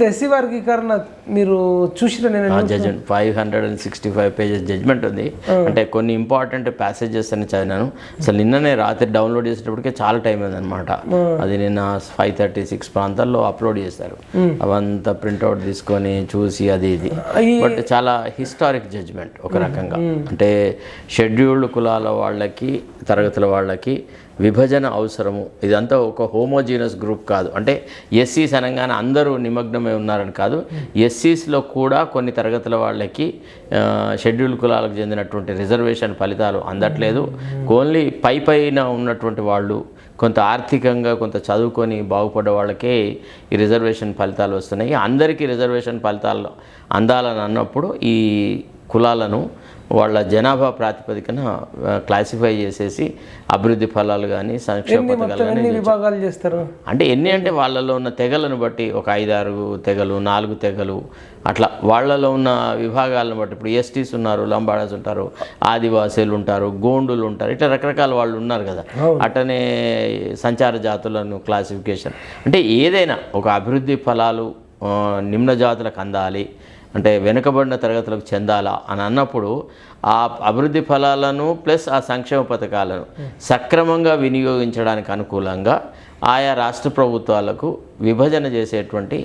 SC వర్గీకరణ మీరు చూసిన నేను judgement five hundred and sixty five pages judgement ఉంది. అంటే కొన్ని ఇంపార్టెంట్ ప్యాసేజెస్ అని చదివాను అసలు నిన్ననే రాత్రి డౌన్లోడ్ చేసేటప్పటికే చాలా టైం అయిందనమాట అది నిన్న ఫైవ్ థర్టీ సిక్స్ ప్రాంతాల్లో అప్లోడ్ చేశారు. అవంతా ప్రింట్అవుట్ తీసుకొని చూసి అది ఇది. బట్ చాలా హిస్టారిక్ జడ్జ్మెంట్ ఒక రకంగా. అంటే షెడ్యూల్డ్ కులాల వాళ్ళకి తరగతుల వాళ్ళకి విభజన అవసరము. ఇదంతా ఒక హోమోజీనస్ గ్రూప్ కాదు. అంటే ఎస్సీస్ అనగానే అందరూ నిమగ్నమై ఉన్నారని కాదు. ఎస్సీస్లో కూడా కొన్ని తరగతుల వాళ్ళకి షెడ్యూల్ కులాలకు చెందినటువంటి రిజర్వేషన్ ఫలితాలు అందట్లేదు. ఓన్లీ పై పైన ఉన్నటువంటి వాళ్ళు కొంత ఆర్థికంగా కొంత చదువుకొని బాగుపడ్డ వాళ్ళకే ఈ రిజర్వేషన్ ఫలితాలు వస్తున్నాయి. అందరికీ రిజర్వేషన్ ఫలితాలు అందాలని అన్నప్పుడు ఈ కులాలను వాళ్ళ జనాభా ప్రాతిపదికన క్లాసిఫై చేసేసి అభివృద్ధి ఫలాలు కానీ సంక్షేమ పథకాలు కానీ ఎన్ని విభాగాలు చేస్తారు? అంటే ఎన్ని అంటే వాళ్ళలో ఉన్న తెగలను బట్టి ఒక ఐదారు తెగలు నాలుగు తెగలు అట్లా వాళ్ళలో ఉన్న విభాగాలను బట్టి. ఇప్పుడు ఎస్టీస్ ఉన్నారు లంబాడాస్ ఉంటారు ఆదివాసీలు ఉంటారు గోండులు ఉంటారు ఇట్లా రకరకాల వాళ్ళు ఉన్నారు కదా. అట్లనే సంచార జాతులను క్లాసిఫికేషన్ అంటే ఏదైనా ఒక అభివృద్ధి ఫలాలు నిమ్న జాతులకు అందాలి అంటే వెనుకబడిన తరగతులకు చెందాలా అని అన్నప్పుడు ఆ అభివృద్ధి ఫలాలను ప్లస్ ఆ సంక్షేమ పథకాలను సక్రమంగా వినియోగించడానికి అనుకూలంగా ఆయా రాష్ట్ర ప్రభుత్వాలకు విభజన చేసేటువంటి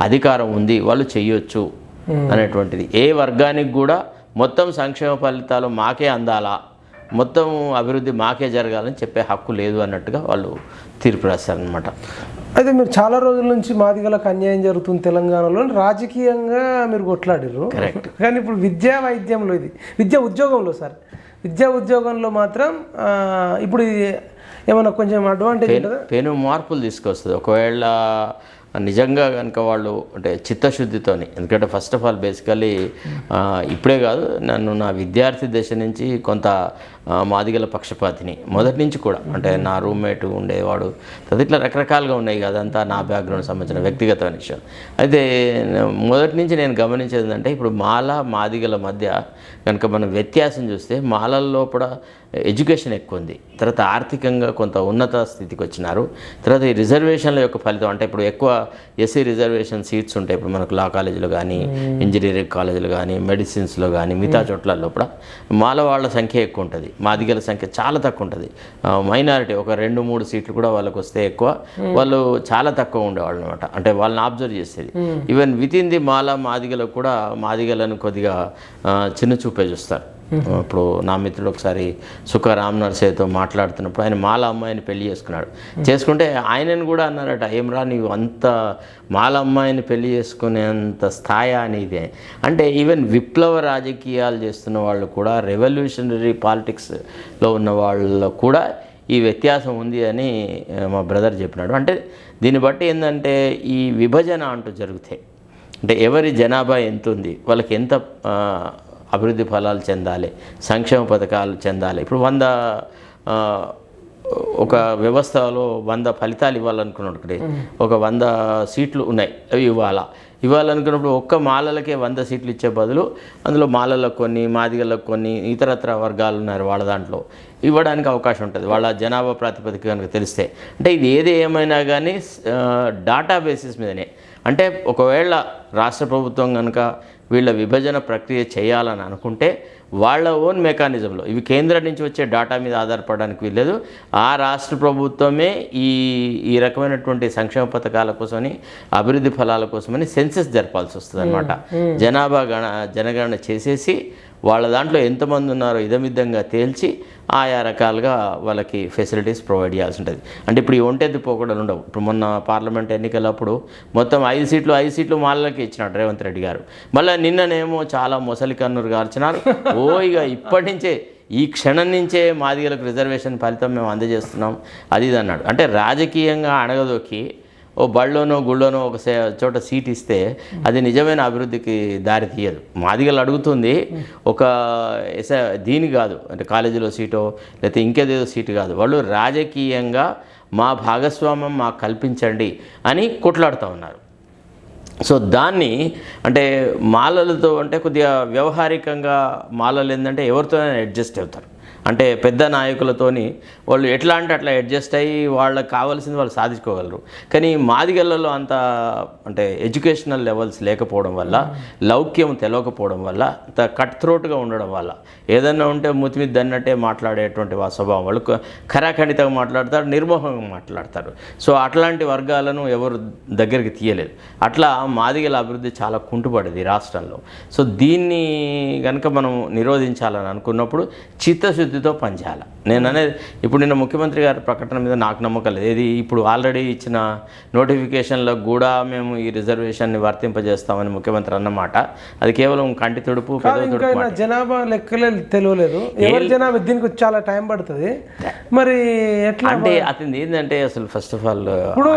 అధికారం ఉంది వాళ్ళు చెయ్యొచ్చు అనేటువంటిది. ఏ వర్గానికి కూడా మొత్తం సంక్షేమ ఫలితాలు మాకే అందాలా మొత్తం అభివృద్ధి మాకే జరగాలని చెప్పే హక్కు లేదు అన్నట్టుగా వాళ్ళు తీర్పు రాస్తారనమాట అయితే మీరు చాలా రోజుల నుంచి మాదిగలకు అన్యాయం జరుగుతుంది తెలంగాణలో రాజకీయంగా మీరు కొట్లాడారు కానీ ఇప్పుడు విద్యా వైద్యంలో ఇది విద్యా ఉద్యోగంలో సార్. విద్యా ఉద్యోగంలో మాత్రం ఇప్పుడు ఇది ఏమైనా కొంచెం అడ్వాంటేజ్ పెను మార్పులు తీసుకొస్తుంది. ఒకవేళ నిజంగా కనుక వాళ్ళు అంటే చిత్తశుద్ధితోని ఎందుకంటే ఫస్ట్ ఆఫ్ ఆల్ బేసికలీ ఇప్పుడే కాదు నన్ను నా విద్యార్థి దశ నుంచి కొంత మాదిగల పక్షపాతిని మొదటి నుంచి కూడా అంటే నా రూమ్మేట్ ఉండేవాడు ఇట్లా రకరకాలుగా ఉన్నాయి కదంతా నా బ్యాక్గ్రౌండ్ సంబంధించిన వ్యక్తిగత విషయం. అయితే మొదటి నుంచి నేను గమనించేది ఏంటంటే ఇప్పుడు మాల మాదిగల మధ్య కనుక మనం వ్యత్యాసం చూస్తే మాలల్లో కూడా ఎడ్యుకేషన్ ఎక్కువ ఉంది తర్వాత ఆర్థికంగా కొంత ఉన్నత స్థితికి వచ్చినారు. తర్వాత ఈ రిజర్వేషన్ల యొక్క ఫలితం అంటే ఇప్పుడు ఎక్కువ ఎస్సీ రిజర్వేషన్ సీట్స్ ఉంటాయి. ఇప్పుడు మనకు లా కాలేజీలో కానీ ఇంజనీరింగ్ కాలేజీలు కానీ మెడిసిన్స్లో కానీ మిగతా చోట్లలో కూడా మాల వాళ్ళ సంఖ్య ఎక్కువ ఉంటుంది. మాదిగల సంఖ్య చాలా తక్కువ ఉంటుంది. మైనారిటీ ఒక రెండు మూడు సీట్లు కూడా వాళ్ళకి వస్తే ఎక్కువ. వాళ్ళు చాలా తక్కువ ఉండేవాళ్ళు అనమాట అంటే వాళ్ళని అబ్జర్వ్ చేసేది. Even within the Mala మాదిగలకు కూడా మాదిగలను కొద్దిగా చిన్న చూపే చూస్తారు. ఇప్పుడు నా మిత్రుడు ఒకసారి సుఖ రామ్ నర్సేతో మాట్లాడుతున్నప్పుడు ఆయన మాల అమ్మాయిని పెళ్ళి చేసుకున్నాడు. చేసుకుంటే ఆయనను కూడా అన్నారట ఏమ్రా నీవు అంత మాల అమ్మాయిని పెళ్ళి చేసుకునేంత స్థాయి అనేది? అంటే ఈవెన్ విప్లవ రాజకీయాలు చేస్తున్న వాళ్ళు కూడా రెవల్యూషనరీ పాలిటిక్స్లో ఉన్న వాళ్ళు కూడా ఈ వ్యత్యాసం ఉంది అని మా బ్రదర్ చెప్పినాడు. అంటే దీన్ని బట్టి ఏంటంటే ఈ విభజన అంటూ జరుగుతాయి. అంటే ఎవరి జనాభా ఎంత ఉంది వాళ్ళకి ఎంత అభివృద్ధి ఫలాలు చెందాలి సంక్షేమ పథకాలు చెందాలి. ఇప్పుడు వంద ఒక వ్యవస్థలో వంద ఫలితాలు ఇవ్వాలనుకున్నప్పుడు ఒక వంద సీట్లు ఉన్నాయి అవి ఇవ్వాలా. ఇవ్వాలనుకున్నప్పుడు ఒక్క మాలలకే వంద సీట్లు ఇచ్చే బదులు అందులో మాలలకు కొన్ని మాదిగలకు కొన్ని ఇతరత్ర వర్గాలు ఉన్నారు వాళ్ళ దాంట్లో. ఇవ్వడానికి అవకాశం ఉంటుంది. వాళ్ళ జనాభా ప్రాతిపదిక కనుక తెలిస్తే. అంటే ఇది ఏది ఏమైనా కానీ డాటా బేసిస్ మీదనే. అంటే ఒకవేళ రాష్ట్ర ప్రభుత్వం కనుక వీళ్ళ విభజన ప్రక్రియ చేయాలని అనుకుంటే వాళ్ళ ఓన్ మెకానిజంలో ఇవి కేంద్రం నుంచి వచ్చే డాటా మీద ఆధారపడడానికి వీల్లేదు. ఆ రాష్ట్ర ప్రభుత్వమే ఈ ఈ రకమైనటువంటి సంక్షేమ పథకాల కోసమని అభివృద్ధి ఫలాల కోసమని సెన్సెస్ జరపాల్సి వస్తుంది అనమాట జనాభా గణ జనగణన చేసేసి వాళ్ళ దాంట్లో ఎంతమంది ఉన్నారో ఇదమిద్దంగా తేల్చి ఆయా రకాలుగా వాళ్ళకి ఫెసిలిటీస్ ప్రొవైడ్ చేయాల్సి ఉంటుంది. అంటే ఇప్పుడు ఈ ఒంటెద్దు పోకూడలు ఉండవు. ఇప్పుడు మొన్న పార్లమెంట్ ఎన్నికలప్పుడు మొత్తం ఐదు సీట్లు ఐదు సీట్లు మాలకి ఇచ్చినాడు రేవంత్ రెడ్డి గారు. మళ్ళీ నిన్ననేమో చాలా మొసలి కన్నురు గార్చినారు. ఓ ఇక ఇప్పటి నుంచే ఈ క్షణం నుంచే మాదిగలకు రిజర్వేషన్ ఫలితం మేము అందజేస్తున్నాం. అది ఇది అన్నాడు. అంటే రాజకీయంగా అణగదొక్కి ఓ బళ్ళోనో గుళ్ళోనో ఒక చోట సీట్ ఇస్తే అది నిజమైన అభివృద్ధికి దారి తీయదు. మాదిగలు అడుగుతుంది ఒక దీని కాదు. అంటే కాలేజీలో సీటో లేకపోతే ఇంకేదేదో సీటు కాదు. వాళ్ళు రాజకీయంగా మా భాగస్వామ్యం మాకు కల్పించండి అని కొట్లాడుతూ ఉన్నారు. సో దాన్ని అంటే మాలలతో అంటే కొద్దిగా వ్యవహారికంగా మాలలు ఏంటంటే ఎవరితోనైనా అడ్జస్ట్ అవుతారు. అంటే పెద్ద నాయకులతోని వాళ్ళు ఎట్లా అంటే అట్లా అడ్జస్ట్ అయ్యి వాళ్ళకి కావాల్సింది వాళ్ళు సాధించుకోగలరు. కానీ మాదిగలలో అంత అంటే ఎడ్యుకేషనల్ లెవెల్స్ లేకపోవడం వల్ల లౌక్యం తెలవకపోవడం వల్ల అంత కట్ థ్రోట్గా ఉండడం వల్ల ఏదన్నా ఉంటే ముతిమిద్ది అన్నట్టే మాట్లాడేటువంటి వా స్వభావం వాళ్ళు ఖరాఖండితంగా మాట్లాడతారు నిర్మోహంగా మాట్లాడతారు. సో అట్లాంటి వర్గాలను ఎవరు దగ్గరికి తీయలేదు. అట్లా మాదిగల అభివృద్ధి చాలా కుంటుపడేది రాష్ట్రంలో. సో దీన్ని కనుక మనం నిరోధించాలని అనుకున్నప్పుడు చిత్తశుద్ధి చిత్తశుద్ధితో పనిచేయాలి. నేను అనేది ఇప్పుడు నిన్న ముఖ్యమంత్రి గారి ప్రకటన మీద నాకు నమ్మకం లేదు. ఏది ఇప్పుడు ఆల్రెడీ ఇచ్చిన నోటిఫికేషన్లకు కూడా మేము ఈ రిజర్వేషన్ని వర్తింపజేస్తామని ముఖ్యమంత్రి అన్నమాట. అది కేవలం కంటి తుడుపు జనాభా లెక్కలే తెలియలేదు. ఎవరి జనాభా? దీనికి చాలా టైం పడుతుంది. మరి ఎట్లా అంటే అతని ఏంటంటే అసలు ఫస్ట్ ఆఫ్ ఆల్ ఇప్పుడు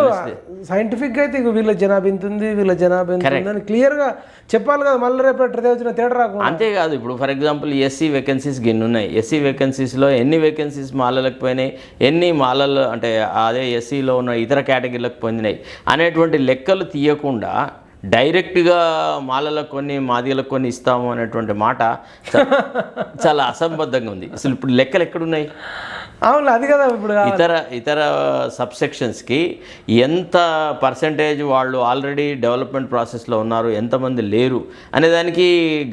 సైంటిఫిక్ అయితే వీళ్ళ జనాభా ఇంత ఉంది వీళ్ళ జనాభా ఇంత ఉంది అని క్లియర్గా చెప్పాలి కదా మళ్ళీ రేపు ఎట్లా వచ్చిన తేడా రాకుండా. అంతేకాదు ఇప్పుడు ఫర్ ఎగ్జాంపుల్ ఎస్సీ వేకెన్సీస్ గిన్ని ఉన్నాయి ఎస్సీ వేకెన్సీస్లో ఎన్ని వేకెన్సీస్ మాలలకు పోయినాయి? ఎన్ని మాలలు అంటే అదే ఎస్సీలో ఉన్న ఇతర కేటగిరీలకు పొందినాయి? అనేటువంటి లెక్కలు తీయకుండా డైరెక్ట్గా మాలలకు కొన్ని మాదిగలకు కొన్ని ఇస్తాము అనేటువంటి మాట చాలా అసంబద్ధంగా ఉంది. అసలు ఇప్పుడు లెక్కలు ఎక్కడున్నాయి? అవును అది కదా ఇప్పుడు. ఇతర ఇతర సబ్సెక్షన్స్కి ఎంత పర్సంటేజ్ వాళ్ళు ఆల్రెడీ డెవలప్మెంట్ ప్రాసెస్లో ఉన్నారు ఎంతమంది లేరు అనే దానికి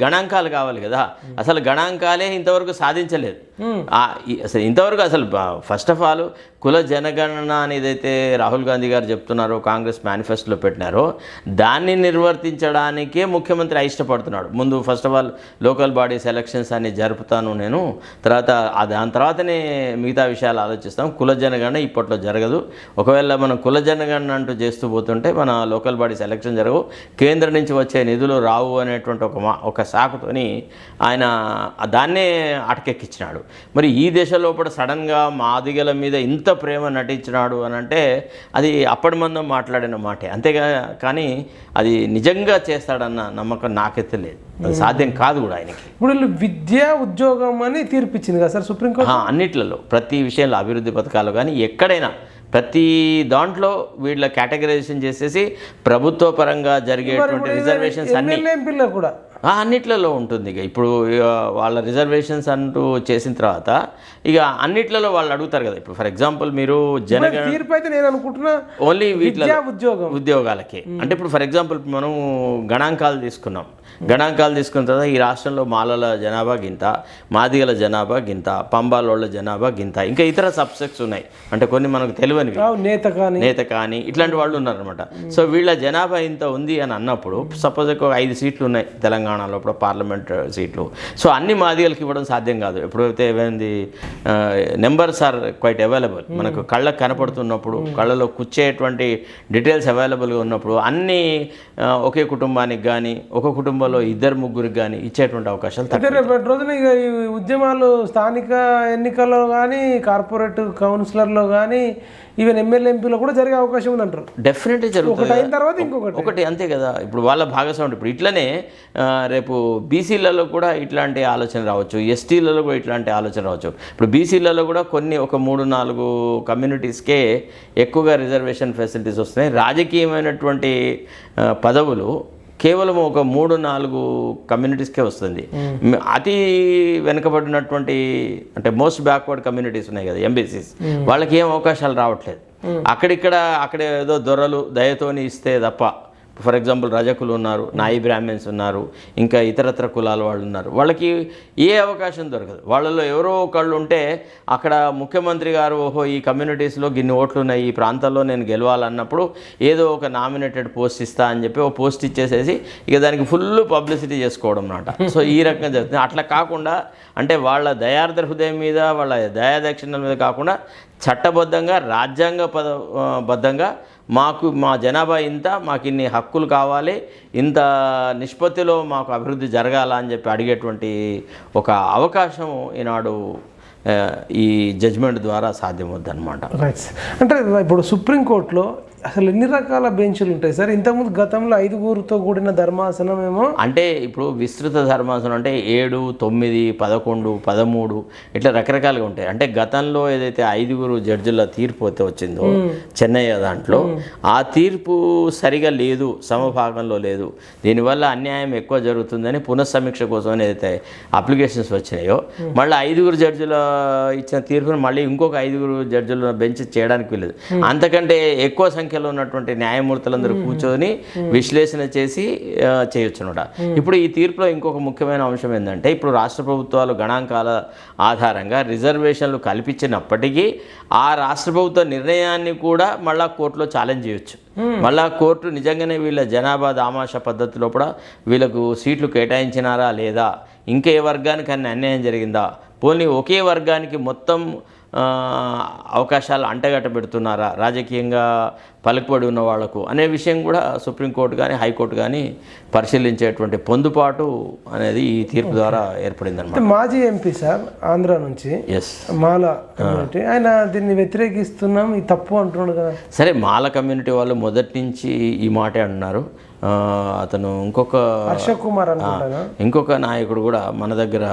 గణాంకాలు కావాలి కదా. అసలు గణాంకాలే ఇంతవరకు సాధించలేదు. అసలు ఇంతవరకు అసలు ఫస్ట్ ఆఫ్ ఆల్ కుల జనగణన అనేదైతే రాహుల్ గాంధీ గారు చెప్తున్నారో కాంగ్రెస్ మేనిఫెస్టోలో పెట్టినారో దాన్ని నిర్వర్తించడానికే ముఖ్యమంత్రి అయిష్టపడుతున్నాడు. ముందు first of all local bodies elections అన్ని జరుపుతాను నేను. తర్వాత దాని తర్వాతనే మిగతా విషయాలు ఆలోచిస్తాం. కుల జనగణన ఇప్పట్లో జరగదు. ఒకవేళ మనం కుల జనగణన అంటూ చేస్తూ పోతుంటే మన లోకల్ బాడీస్ ఎలక్షన్ జరగవు. కేంద్రం నుంచి వచ్చే నిధులు రావు అనేటువంటి ఒక మా ఒక సాకుతోని ఆయన దాన్నే అటకెక్కించినాడు. మరి ఈ దేశ లోపల సడన్గా మాదిగల మీద ఇంత ప్రేమ నటించినాడు అని అంటే అది అప్పటి మందం మాట్లాడిన మాటే. అంతేగా కానీ అది నిజంగా చేస్తాడన్న నమ్మకం నాకైతే లేదు. అది సాధ్యం కాదు కూడా ఆయనకి. ఇప్పుడు విద్య ఉద్యోగం అని తీర్పిచ్చింది కదా సార్ సుప్రీంకోర్టు? అన్నిట్లలో ప్రతి విషయంలో అభివృద్ధి పథకాలు కానీ ఎక్కడైనా ప్రతి దాంట్లో వీళ్ళ కేటగరైజేషన్ చేసేసి ప్రభుత్వ పరంగా జరిగేటువంటి రిజర్వేషన్స్ అన్ని. కూడా. అన్నిట్లలో ఉంటుంది ఇక. ఇప్పుడు వాళ్ళ రిజర్వేషన్స్ అంటూ చేసిన తర్వాత ఇక అన్నిట్లలో వాళ్ళు అడుగుతారు కదా. ఇప్పుడు ఫర్ ఎగ్జాంపుల్ మీరు జనగణ తీర్పు అయితే నేను అనుకుంటున్నా ఓన్లీ వీటిలో ఉద్యోగం. ఉద్యోగాలకి. అంటే ఇప్పుడు ఫర్ ఎగ్జాంపుల్ మనం గణాంకాలు తీసుకున్నాం. గణాంకాలు తీసుకున్న తర్వాత ఈ రాష్ట్రంలో మాలల జనాభా గింత మాదిగల జనాభా గింత పంబాలోళ్ళ జనాభా గింత ఇంకా ఇతర సబ్సెక్ట్స్ ఉన్నాయి. అంటే కొన్ని మనకు తెలియనివి నేత కానీ. నేత కానీ ఇట్లాంటి వాళ్ళు ఉన్నారనమాట సో వీళ్ళ జనాభా ఇంత ఉంది అని అన్నప్పుడు సపోజ్ ఒక ఐదు సీట్లు ఉన్నాయి తెలంగాణలో ఇప్పుడు పార్లమెంట్ సీట్లు. సో అన్ని మాదిగలకి ఇవ్వడం సాధ్యం కాదు. ఎప్పుడైతే ఏమైంది నెంబర్స్ ఆర్ క్వైట్ అవైలబుల్. మనకు కళ్ళకు కనపడుతున్నప్పుడు కళ్ళలో కూర్చేటువంటి డీటెయిల్స్ అవైలబుల్గా ఉన్నప్పుడు అన్ని ఒకే కుటుంబానికి కానీ ఒక కుటుంబంలో ఇద్దరు ముగ్గురికి కానీ ఇచ్చేటువంటి అవకాశాలు రేపటి రోజున ఇక ఈ ఉద్యమాలు స్థానిక ఎన్నికల్లో కానీ కార్పొరేట్ కౌన్సిలర్లో కానీ ఈవెన్ ఎమ్మెల్యే ఎంపీలో కూడా జరిగే అవకాశం ఉందంటారు డెఫినెట్లీ జరుగుతుంది. ఒకటి అయిన తర్వాత ఇంకొకటి. ఒకటి అంతే కదా. ఇప్పుడు వాళ్ళ భాగస్వామ్యం ఇప్పుడు ఇట్లనే రేపు బీసీలలో కూడా ఇట్లాంటి ఆలోచన రావచ్చు. ఎస్టీలలో కూడా ఇట్లాంటి ఆలోచన రావచ్చు. ఇప్పుడు బీసీలలో కూడా కొన్ని ఒక మూడు నాలుగు కమ్యూనిటీస్కే ఎక్కువగా రిజర్వేషన్ ఫెసిలిటీస్ వస్తున్నాయి. రాజకీయమైనటువంటి పదవులు కేవలం ఒక మూడు నాలుగు కమ్యూనిటీస్కే వస్తుంది. మ్, అతి వెనుకబడినటువంటి అంటే మోస్ట్ బ్యాక్వర్డ్ కమ్యూనిటీస్ ఉన్నాయి కదా ఎంబీసీస్. వాళ్ళకి ఏం అవకాశాలు రావట్లేదు. అక్కడిక్కడ అక్కడ ఏదో దొరలు దయతోని ఇస్తే తప్ప ఫర్ ఎగ్జాంపుల్ రజకులు ఉన్నారు నాయి బ్రాహ్మణ్స్ ఉన్నారు ఇంకా ఇతరత్ర కులాల వాళ్ళు ఉన్నారు. వాళ్ళకి ఏ అవకాశం దొరకదు. వాళ్ళలో ఎవరో ఒకళ్ళు ఉంటే అక్కడ ముఖ్యమంత్రి గారు ఓహో ఈ కమ్యూనిటీస్లో గిన్ని ఓట్లు ఉన్నాయి ఈ ప్రాంతాల్లో నేను గెలవాలన్నప్పుడు ఏదో ఒక నామినేటెడ్ పోస్ట్ ఇస్తా అని చెప్పి ఒక పోస్ట్ ఇచ్చేసేసి ఇక దానికి ఫుల్ పబ్లిసిటీ చేసుకోవడం అన్నమాట. సో ఈ రకంగా జరుగుతుంది. అట్లా కాకుండా అంటే వాళ్ళ దయార్ద్ర హృదయం మీద వాళ్ళ దయాదక్షిణల మీద కాకుండా చట్టబద్ధంగా రాజ్యాంగ పద బద్ధంగా మాకు మా జనాభా ఇంత మాకు ఇన్ని హక్కులు కావాలి ఇంత నిష్పత్తిలో మాకు అభివృద్ధి జరగాల అని చెప్పి అడిగేటువంటి ఒక అవకాశం ఈనాడు ఈ జడ్జ్మెంట్ ద్వారా సాధ్యమవుద్ది అనమాట రైట్ అంటే ఇప్పుడు సుప్రీంకోర్టులో అసలు ఎన్ని రకాల బెంచులు ఉంటాయి సార్? ఇంతకుముందు గతంలో ఐదుగురుతో కూడిన ధర్మాసనం ఏమో? అంటే ఇప్పుడు విస్తృత ధర్మాసనం అంటే ఏడు తొమ్మిది పదకొండు పదమూడు ఇట్లా రకరకాలుగా ఉంటాయి. అంటే గతంలో ఏదైతే ఐదుగురు జడ్జిల తీర్పు అయితే వచ్చిందో చెన్నై దాంట్లో ఆ తీర్పు సరిగా లేదు సమభాగంలో లేదు. దీనివల్ల అన్యాయం ఎక్కువ జరుగుతుందని పునఃసమీక్ష కోసం ఏదైతే అప్లికేషన్స్ వచ్చినాయో మళ్ళీ ఐదుగురు జడ్జిల ఇచ్చిన తీర్పును మళ్ళీ ఇంకొక ఐదుగురు జడ్జిల బెంచ్ చేయడానికి వీలేదు అంతకంటే ఎక్కువ సంఖ్యలో ఉన్నటువంటి న్యాయమూర్తులందరూ కూర్చొని విశ్లేషణ చేసి ఆ, చేయొచ్చు అనమాట ఇప్పుడు ఈ తీర్పులో ఇంకొక ముఖ్యమైన అంశం ఏంటంటే ఇప్పుడు రాష్ట్ర ప్రభుత్వాలు గణాంకాల ఆధారంగా రిజర్వేషన్లు కల్పించినప్పటికీ ఆ రాష్ట్ర ప్రభుత్వ నిర్ణయాన్ని కూడా మళ్ళా కోర్టులో ఛాలెంజ్ చేయొచ్చు. మళ్ళా కోర్టు నిజంగానే వీళ్ళ జనాభా దామాష పద్ధతిలో కూడా వీళ్ళకు సీట్లు కేటాయించినారా లేదా? ఇంకే వర్గానికి అన్ని అన్యాయం జరిగిందా? పోనీ ఒకే వర్గానికి మొత్తం అవకాశాలు అంటగట్ట పెడుతున్నారా రాజకీయంగా పలుకుబడి ఉన్న వాళ్ళకు. అనే విషయం కూడా సుప్రీంకోర్టు కానీ హైకోర్టు కానీ పరిశీలించేటువంటి పొందుపాటు అనేది ఈ తీర్పు ద్వారా ఏర్పడింది అనమాట అంటే మాజీ ఎంపీ సార్ ఆంధ్ర నుంచి ఎస్ మాల కమ్యూనిటీ ఆయన దీన్ని వ్యతిరేకిస్తున్నాం ఇది తప్పు అంటున్నాడు కదా. సరే మాల కమ్యూనిటీ వాళ్ళు మొదటి నుంచి ఈ మాటే అన్నారు ఆ, అతను ఇంకొక హర్ష కుమార్ ఇంకొక నాయకుడు కూడా మన దగ్గర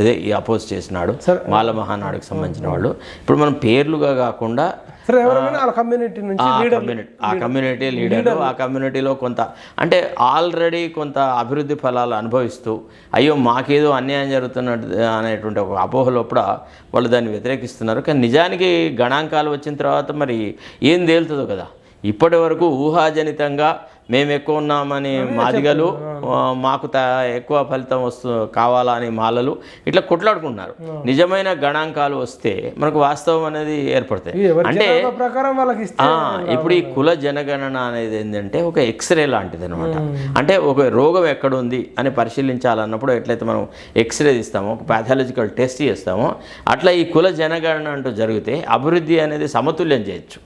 ఇదే ఈ అపోజ్ చేసినాడు. మాల మహానాడుకు సంబంధించిన వాళ్ళు. ఇప్పుడు మనం పేర్లుగా కాకుండా ఆ. కమ్యూనిటీ లీడర్ ఆ కమ్యూనిటీలో కొంత అంటే ఆల్రెడీ కొంత అభివృద్ధి ఫలాలు అనుభవిస్తూ అయ్యో మాకేదో అన్యాయం జరుగుతున్నట్టు అనేటువంటి ఒక అపోహలో కూడా వాళ్ళు దాన్ని వ్యతిరేకిస్తున్నారు. కానీ నిజానికి గణాంకాలు వచ్చిన తర్వాత మరి ఏం తేలుతుందో కదా. ఇప్పటి వరకు ఊహాజనితంగా మేము ఎక్కువ ఉన్నామని మాదిగలు మాకు త ఎక్కువ ఫలితం వస్తు కావాలా అని మాలలు ఇట్లా కొట్లాడుకుంటున్నారు. నిజమైన గణాంకాలు వస్తే మనకు వాస్తవం అనేది ఏర్పడతాయి. అంటే ఇప్పుడు ఈ కుల జనగణన అనేది ఏంటంటే ఒక ఎక్స్రే లాంటిది అనమాట అంటే ఒక రోగం ఎక్కడ ఉంది అని పరిశీలించాలన్నప్పుడు ఎట్లయితే మనం ఎక్స్రే తీస్తామో ఒక పాథాలజికల్ టెస్ట్ చేస్తామో అట్లా ఈ కుల జనగణన అంటూ జరిగితే అభివృద్ధి అనేది సమతుల్యం చేయొచ్చు.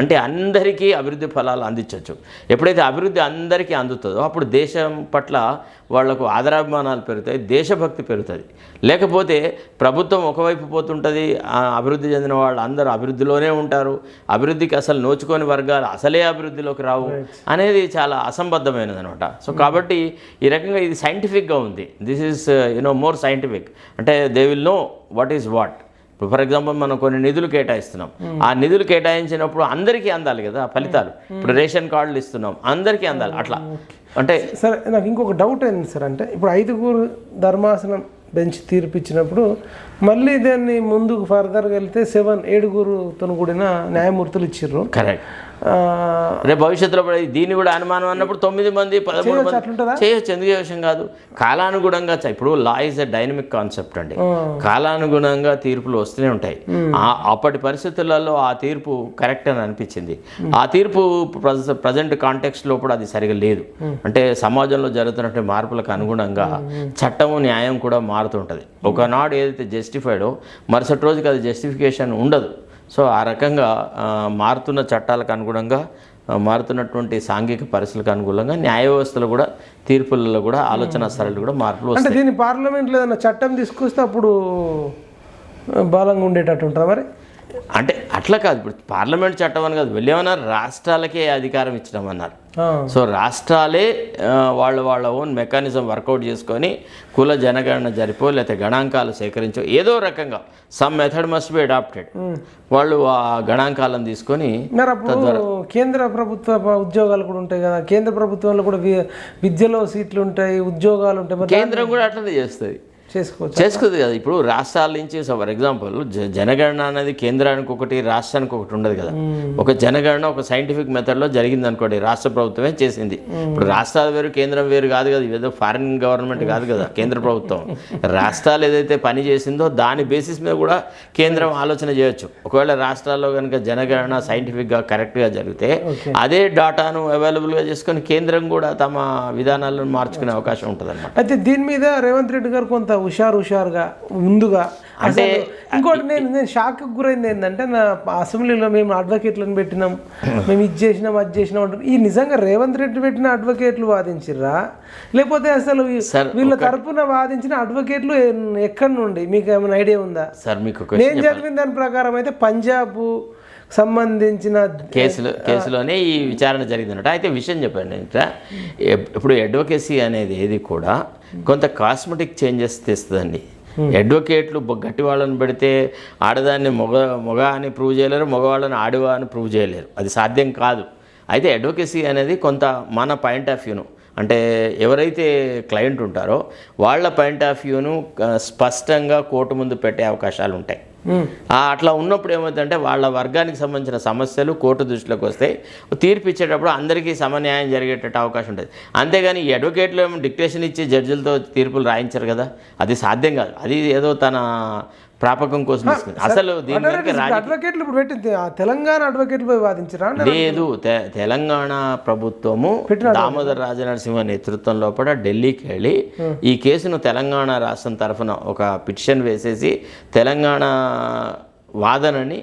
అంటే అందరికీ అభివృద్ధి ఫలాలు అందించవచ్చు ఎప్పుడైతే అభివృద్ధి అందరికీ అందుతుందో అప్పుడు దేశం పట్ల వాళ్ళకు ఆదరాభిమానాలు పెరుగుతాయి దేశభక్తి పెరుగుతుంది. లేకపోతే ప్రభుత్వం ఒకవైపు పోతుంటుంది ఆ అభివృద్ధి చెందిన వాళ్ళు అందరూ అభివృద్ధిలోనే ఉంటారు అభివృద్ధికి అసలు నోచుకోని వర్గాలు అసలే అభివృద్ధిలోకి రావు అనేది చాలా అసంబద్ధమైనది అనమాట సో కాబట్టి ఈ రకంగా ఇది సైంటిఫిక్గా ఉంది. This is you know more scientific అంటే they will know what is what ఇప్పుడు ఫర్ ఎగ్జాంపుల్ మనం కొన్ని నిధులు కేటాయిస్తున్నాం. ఆ నిధులు కేటాయించినప్పుడు అందరికీ అందాలి కదా ఫలితాలు. ఇప్పుడు రేషన్ కార్డులు ఇస్తున్నాం అందరికీ అందాలి. అట్లా. అంటే సరే నాకు ఇంకొక డౌట్ ఏంది సార్ అంటే ఇప్పుడు ఐదుగురు ధర్మాసనం బెంచ్ తీర్పు ఇచ్చినప్పుడు మళ్ళీ దాన్ని ముందుకు ఫర్దర్గా వెళ్తే సెవెన్ ఏడుగురుతో కూడిన న్యాయమూర్తులు ఇచ్చిర్రు. కరెక్ట్ రేపు భవిష్యత్తులో దీన్ని కూడా అనుమానం అన్నప్పుడు తొమ్మిది మంది పదమూడు మంది? చేయొచ్చు ఎందుకు విషయం కాదు. కాలానుగుణంగా ఇప్పుడు law is a dynamic concept అండి. కాలానుగుణంగా తీర్పులు వస్తూనే ఉంటాయి. ఆ- అప్పటి పరిస్థితులలో ఆ తీర్పు కరెక్ట్ అని అనిపించింది. ఆ తీర్పు ప్రజెంట్ కాంటెక్స్లో కూడా అది సరిగా లేదు. అంటే సమాజంలో జరుగుతున్నటువంటి మార్పులకు అనుగుణంగా చట్టము న్యాయం కూడా మారుతుంటుంది ఒకనాడు ఏదైతే జస్టిఫైడో. మరుసటి రోజుకి అది జస్టిఫికేషన్ ఉండదు. సో ఆ రకంగా మారుతున్న చట్టాలకు అనుగుణంగా మారుతున్నటువంటి సాంఘిక పరిస్థితులకు అనుగుణంగా న్యాయ వ్యవస్థలో కూడా తీర్పులలో కూడా ఆలోచన సరళి కూడా మార్పులు అంటే వస్తాయి. దీన్ని పార్లమెంట్లో ఏదైనా చట్టం తీసుకొస్తే అప్పుడు బలంగా ఉండేటట్టు ఉంటుందా మరి? అంటే అట్లా కాదు. ఇప్పుడు పార్లమెంట్ చట్టం అని కాదు. వెళ్ళేమన్నారు? రాష్ట్రాలకే అధికారం ఇచ్చినామన్నారు. ఆ, సో రాష్ట్రాలే వాళ్ళ వాళ్ళ ఓన్ మెకానిజం వర్కౌట్ చేసుకొని కుల జనగణన జరిపో లేకపోతే గణాంకాలు సేకరించో ఏదో రకంగా some method must be adapted. వాళ్ళు ఆ గణాంకాలను తీసుకొని కేంద్ర ప్రభుత్వ ఉద్యోగాలు కూడా ఉంటాయి కదా. కేంద్ర ప్రభుత్వంలో కూడా విద్యలో సీట్లు ఉంటాయి ఉద్యోగాలు ఉంటాయి. కేంద్రం కూడా అట్లనే చేస్తుంది. చేసుకోవచ్చు? చేసుకుంది కదా. ఇప్పుడు రాష్ట్రాల నుంచి ఫర్ ఎగ్జాంపుల్ జనగణన అనేది కేంద్రానికి ఒకటి రాష్ట్రానికి ఒకటి ఉండదు కదా. ఒక జనగణన ఒక సైంటిఫిక్ మెథడ్లో జరిగింది అనుకోండి రాష్ట్ర ప్రభుత్వమే చేసింది. ఇప్పుడు రాష్ట్రాలు వేరు కేంద్రం వేరు కాదు కదా. ఏదో ఫారిన్ గవర్నమెంట్ కాదు కదా కేంద్ర ప్రభుత్వం. రాష్ట్రాలు ఏదైతే పని చేసిందో దాని బేసిస్ మీద కూడా కేంద్రం ఆలోచన చేయొచ్చు. ఒకవేళ రాష్ట్రాల్లో కనుక జనగణన సైంటిఫిక్గా కరెక్ట్గా జరిగితే అదే డాటాను అవైలబుల్గా చేసుకొని కేంద్రం కూడా తమ విధానాలను మార్చుకునే అవకాశం ఉంటుంది అయితే దీని మీద రేవంత్ రెడ్డి గారు కొంత హుషారు హుషారుగా ముందుగా. అంటే ఇంకోటి నేను నేను షాక్ గురైంది ఏంటంటే నా అసెంబ్లీలో మేము అడ్వకేట్లను పెట్టినాం మేము ఇది చేసినాం అది చేసినాం అంటారు ఈ నిజంగా రేవంత్ రెడ్డి పెట్టిన అడ్వకేట్లు వాదించిర్రా? లేకపోతే అసలు వీళ్ళ తరపున వాదించిన అడ్వకేట్లు ఎక్కడి నుండి? మీకు ఏమైనా ఐడియా ఉందా? సార్ మీకు నేను చదివిన దాని ప్రకారం అయితే పంజాబ్ సంబంధించిన కేసులు కేసులోనే ఈ విచారణ జరిగిందన్నట్టు అయితే విషయం చెప్పండి ఇప్పుడు అడ్వకేసీ అనేది ఏది కూడా కొంత కాస్మెటిక్ చేంజెస్ తెస్తుందండి. అడ్వకేట్లు గట్టి వాళ్ళని పెడితే ఆడదాన్ని మొగ మొగ అని ప్రూవ్ చేయలేరు మగవాళ్ళని ఆడవా అని ప్రూవ్ చేయలేరు. అది సాధ్యం కాదు. అయితే అడ్వకేసీ అనేది కొంత మన పాయింట్ ఆఫ్ వ్యూను అంటే ఎవరైతే క్లయింట్ ఉంటారో వాళ్ళ పాయింట్ ఆఫ్ వ్యూను స్పష్టంగా కోర్టు ముందు పెట్టే అవకాశాలు ఉంటాయి అట్లా ఉన్నప్పుడు ఏమవుతుందంటే వాళ్ళ వర్గానికి సంబంధించిన సమస్యలు కోర్టు దృష్టిలోకి వస్తాయి తీర్పు ఇచ్చేటప్పుడు అందరికీ సమన్యాయం జరిగేటట్టు అవకాశం ఉంటుంది. అంతేగాని ఈ అడ్వకేట్లు ఏమో డిక్టేషన్ ఇచ్చి జడ్జిలతో తీర్పులు రాయించరు కదా. అది సాధ్యం కాదు. అది ఏదో తన ప్రాపకం కోసం అసలు అడ్వకేట్లు ఇప్పుడు పెట్టింది తెలంగాణ అడ్వకేట్లు పోయి వాదించరా లేదు తెలంగాణ ప్రభుత్వము దామోదర్ రాజనరసింహ నేతృత్వం లోపల ఢిల్లీకి వెళ్ళి ఈ కేసును తెలంగాణ రాష్ట్రం తరఫున ఒక పిటిషన్ వేసేసి తెలంగాణ వాదనని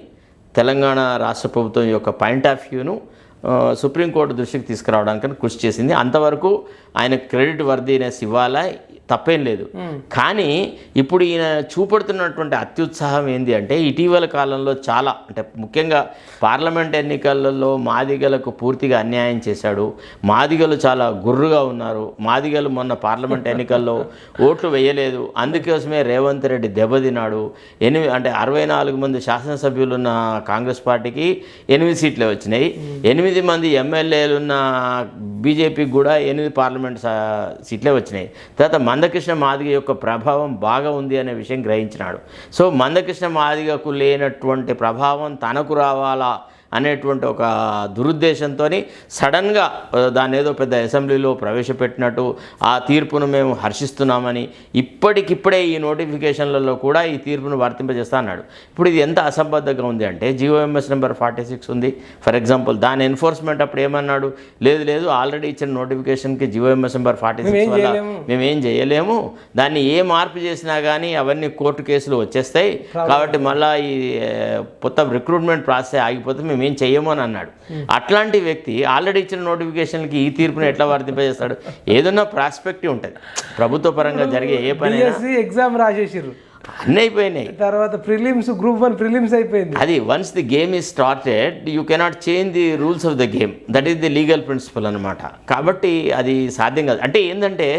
తెలంగాణ రాష్ట్ర ప్రభుత్వం యొక్క పాయింట్ ఆఫ్ వ్యూను సుప్రీంకోర్టు దృష్టికి తీసుకురావడానికి కృషి చేసింది. అంతవరకు ఆయన క్రెడిట్ వర్దీనెస్ ఇవ్వాలా? తప్పేం లేదు. కానీ ఇప్పుడు ఈయన చూపెడుతున్నటువంటి అత్యుత్సాహం ఏంది అంటే ఇటీవల కాలంలో చాలా అంటే ముఖ్యంగా పార్లమెంట్ ఎన్నికలలో మాదిగలకు పూర్తిగా అన్యాయం చేశాడు. మాదిగలు చాలా గుర్రుగా ఉన్నారు. మాదిగలు మొన్న పార్లమెంట్ ఎన్నికల్లో ఓట్లు వేయలేదు. అందుకోసమే రేవంత్ రెడ్డి దెబ్బతిన్నాడు. ఎనిమిది అంటే అరవై నాలుగు మంది శాసనసభ్యులు ఉన్న కాంగ్రెస్ పార్టీకి ఎనిమిది సీట్లే వచ్చినాయి. ఎనిమిది మంది ఎమ్మెల్యేలు ఉన్న బీజేపీకి కూడా ఎనిమిది పార్లమెంట్ సీట్లే వచ్చినాయి. తర్వాత మందకృష్ణ మాదిగ యొక్క ప్రభావం బాగా ఉంది అనే విషయం గ్రహించినాడు. సో మందకృష్ణ మాదిగకు లేనటువంటి ప్రభావం తనకు రావాలా? అనేటువంటి ఒక దురుద్దేశంతో సడన్గా ఆ, దాన్ని ఏదో పెద్ద అసెంబ్లీలో ప్రవేశపెట్టినట్టు ఆ తీర్పును మేము హర్షిస్తున్నామని ఇప్పటికిప్పుడే ఈ నోటిఫికేషన్లలో కూడా ఈ తీర్పును వర్తింపజేస్తా అన్నాడు ఇప్పుడు ఇది ఎంత అసంబద్ధంగా ఉంది అంటే GO MS number forty six ఉంది. ఫర్ ఎగ్జాంపుల్ దాని ఎన్ఫోర్స్మెంట్ అప్పుడు ఏమన్నాడు? లేదు లేదు ఆల్రెడీ ఇచ్చిన నోటిఫికేషన్కి జియోఎంఎస్ నెంబర్ ఫార్టీ సిక్స్ వల్ల మేము ఏం చేయలేము. దాన్ని ఏ మార్పు చేసినా కానీ అవన్నీ కోర్టు కేసులు వచ్చేస్తాయి. కాబట్టి మళ్ళీ ఈ మొత్తం రిక్రూట్మెంట్ ప్రాసెస్ ఆగిపోతే మేము ఏం చెయ్యము అని అన్నాడు. అట్లాంటి వ్యక్తి ఆల్రెడీ ఇచ్చిన నోటిఫికేషన్కి ఈ తీర్పును ఎట్లా వర్తింపజేస్తాడు? ఏదన్నా ప్రాస్పెక్టివ్ ఉంటుంది. ప్రభుత్వ పరంగా జరిగే ఏ పని ఎగ్జామ్ రాసేసిర్రు. అన్నీ అయిపోయినాయి. తర్వాత ప్రిలిమ్స్ గ్రూప్ వన్ ప్రిలిమ్స్ అయిపోయింది. అది once the game is started you cannot change the rules of the game that is the legal principle అనమాట కాబట్టి అది సాధ్యం కాదు. అంటే ఏంటంటే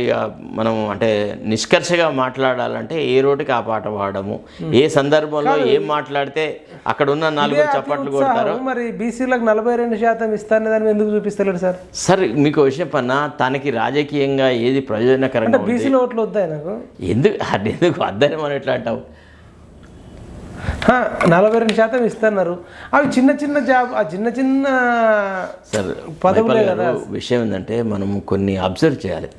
ఇక మనం అంటే నిష్కర్షగా మాట్లాడాలంటే ఏ రోటికి ఆ పాట పాడము ఏ సందర్భంలో ఏం మాట్లాడితే అక్కడ ఉన్న నాలుగు చప్పట్లు కొడతారు? మరి బీసీలకు నలభై రెండు శాతం ఇస్తారనే దాన్ని ఎందుకు చూపిస్తలేడు సార్? సార్ మీకు విషయం పన్నా తనకి రాజకీయంగా ఏది ప్రయోజనకరంగా బీసీలో ఓట్లు వద్దాయి నాకు. ఎందుకు? అది ఎందుకు అద్దరం అని ఎట్లా అంటావు? నలభై రెండు శాతం ఇస్తున్నారు. అవి చిన్న చిన్న జాబ్ ఆ చిన్న చిన్న సార్ పదవులే గారు, విషయం ఏంటంటే మనం కొన్ని అబ్జర్వ్ చేయాలి.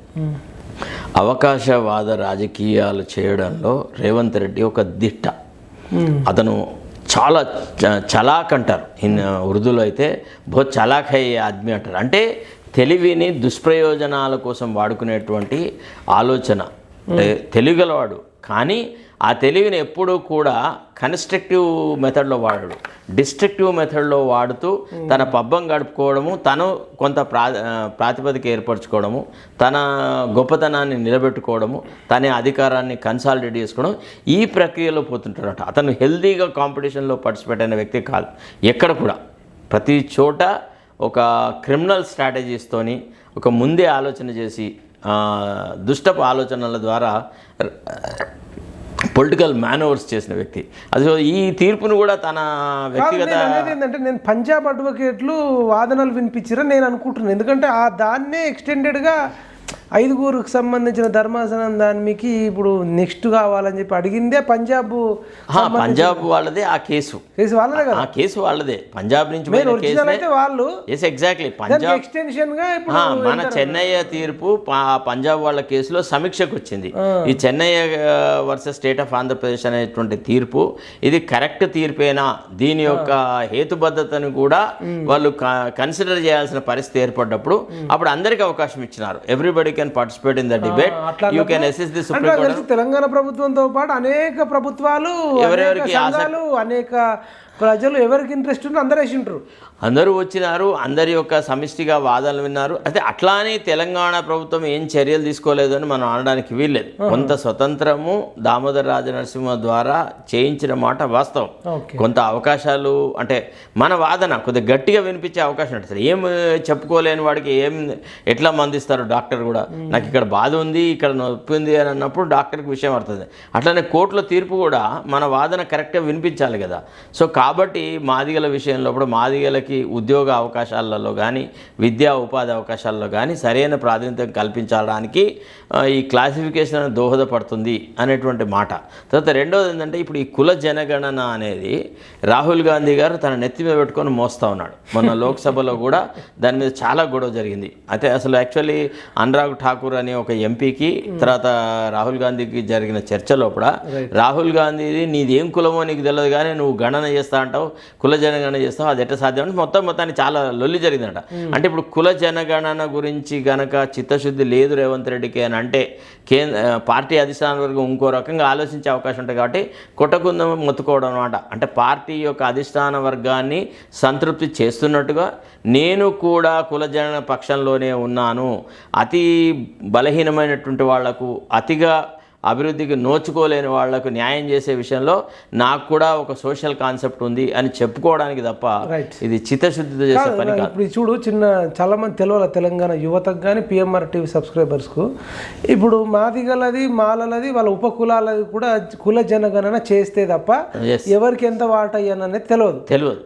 అవకాశవాద రాజకీయాలు చేయడంలో రేవంత్ రెడ్డి ఒక దిట్ట. అతను చాలా చలాక్ అంటారు. ఉర్దూలో అయితే బహుత్ చలాక్ హై ఆద్మీ అంటారు. అంటే తెలివిని దుష్ప్రయోజనాల కోసం వాడుకునేటువంటి ఆలోచన. తెలివిగలవాడు కానీ ఆ తెలివిని ఎప్పుడూ కూడా కన్స్ట్రక్టివ్ మెథడ్లో వాడడు. డిస్ట్రక్టివ్ మెథడ్లో వాడుతూ తన పబ్బం గడుపుకోవడము తను కొంత ప్రా ప్రాతిపదిక ఏర్పరచుకోవడము తన గొప్పతనాన్ని నిలబెట్టుకోవడము తన అధికారాన్ని కన్సాలిడేట్ చేసుకోవడం ఈ ప్రక్రియలో పోతుంటాడట. అతను హెల్దీగా కాంపిటీషన్లో పార్టిసిపేట్ అయిన వ్యక్తి కాదు. ఎక్కడ కూడా. ప్రతి చోట ఒక క్రిమినల్ స్ట్రాటజీస్తోని ఒక ముందే ఆలోచన చేసి దుష్టపు ఆలోచనల ద్వారా పొలిటికల్ మేనోవర్స్ చేసిన వ్యక్తి. అది ఈ తీర్పును కూడా తన వ్యక్తిగత ఏంటంటే నేను పంజాబ్ అడ్వకేట్లు వాదనలు వినిపించారని నేను అనుకుంటున్నాను. ఎందుకంటే ఆ దాన్నే ఎక్స్టెండెడ్గా ఐదుగురికి సంబంధించిన ధర్మాసనం దానికి ఇప్పుడు నెక్స్ట్ కావాలని చెప్పి అడిగిందే పంజాబ్ పంజాబ్ వాళ్ళదే ఆ కేసు. కేసు వాళ్ళదే కదా? ఆ కేసు వాళ్ళదే. పంజాబ్ నుంచి అయితే వాళ్ళు ఎస్ ఎగ్జాక్ట్లీ పంజాబ్ ఎక్స్టెన్షన్గా ఇప్పుడు మన చెన్నయ్య తీర్పు పంజాబ్ వాళ్ళ కేసులో సమీక్షకు వచ్చింది. ఈ Chennaiah versus state of Andhra Pradesh అనేటువంటి తీర్పు ఇది కరెక్ట్ తీర్పేనా? దీని యొక్క హేతుబద్ధతను కూడా వాళ్ళు కన్సిడర్ చేయాల్సిన పరిస్థితి ఏర్పడ్డప్పుడు అప్పుడు అందరికీ అవకాశం ఇచ్చినారు. Everybody can participate in the debate you can assess the supreme Telangana ప్రభుత్వంతో పాటు అనేక ప్రభుత్వాలు ఎవరెవరికి అనేక ప్రజలు ఎవరికి ఇంట్రెస్ట్ ఉందో అందరూ వేసి ఉంటారు అందరూ వచ్చినారు అందరి యొక్క సమిష్టిగా వాదనలు విన్నారు. అయితే అట్లా అని తెలంగాణ ప్రభుత్వం ఏం చర్యలు తీసుకోలేదు అని మనం అనడానికి వీల్లేదు. కొంత స్వతంత్రము దామోదర రాజ నరసింహ ద్వారా చేయించిన మాట వాస్తవం. కొంత అవకాశాలు అంటే మన వాదన కొద్దిగా గట్టిగా వినిపించే అవకాశం ఉంటుంది. ఏం చెప్పుకోలేని వాడికి ఏం ఎట్లా మందిస్తారు డాక్టర్ కూడా? నాకు ఇక్కడ బాధ ఉంది ఇక్కడ నొప్పి ఉంది అని అన్నప్పుడు డాక్టర్కి విషయం అవుతుంది అట్లనే కోర్టులో తీర్పు కూడా మన వాదన కరెక్ట్గా వినిపించాలి కదా. సో కాబట్టి మాదిగల విషయంలో కూడా మాదిగలకి ఉద్యోగ అవకాశాలలో కానీ విద్యా ఉపాధి అవకాశాల్లో కానీ సరైన ప్రాతినిధ్యం కల్పించడానికి ఈ క్లాసిఫికేషన్ దోహదపడుతుంది అనేటువంటి మాట. తర్వాత రెండోది ఏంటంటే ఇప్పుడు ఈ కుల జనగణన అనేది రాహుల్ గాంధీ గారు తన నెత్తి మీద పెట్టుకొని మోస్తా ఉన్నాడు. మొన్న లోక్సభలో కూడా దాని మీద చాలా గొడవ జరిగింది. అయితే అసలు యాక్చువల్లీ అనురాగ్ ఠాకూర్ అనే ఒక ఎంపీకి తర్వాత రాహుల్ గాంధీకి జరిగిన చర్చ లోపల రాహుల్ గాంధీది నీది ఏం కులమో నీకు తెలియదు కానీ నువ్వు గణన చేస్తా అంటావు? కుల జనగణన చేస్తావు? అది ఎట్లా సాధ్యం? అంటే మొత్తం మొత్తానికి చాలా లొల్లి జరిగిందట. అంటే ఇప్పుడు కుల జనగణన గురించి గనక చిత్తశుద్ధి లేదు రేవంత్ రెడ్డికి అని అంటే కేంద్ర పార్టీ అధిష్టానం వరకు ఇంకో రకంగా ఆలోచించే అవకాశం ఉంటుంది కాబట్టి కొట్టకుందం మొత్తుకోవడం అనమాట అంటే పార్టీ యొక్క అధిష్టాన వర్గాన్ని సంతృప్తి చేస్తున్నట్టుగా నేను కూడా కులజన పక్షంలోనే ఉన్నాను. అతి బలహీనమైనటువంటి వాళ్ళకు అతిగా అభివృద్ధికి నోచుకోలేని వాళ్ళకు న్యాయం చేసే విషయంలో నాకు కూడా ఒక సోషల్ కాన్సెప్ట్ ఉంది అని చెప్పుకోవడానికి తప్ప ఇది చిత్తశుద్ధితో చేసే పని కాదు. ఇప్పుడు చూడు చిన్న చాలా మంది తెలియాలి తెలంగాణ యువతకు కానీ పిఎంఆర్ టీవీ సబ్స్క్రైబర్స్కు ఇప్పుడు మాదిగలది మాలలది వాళ్ళ ఉపకులాలది కూడా కుల జనగణన చేస్తే తప్ప. ఎవరికి ఎంత వాట అయ్యాననేది తెలియదు తెలియదు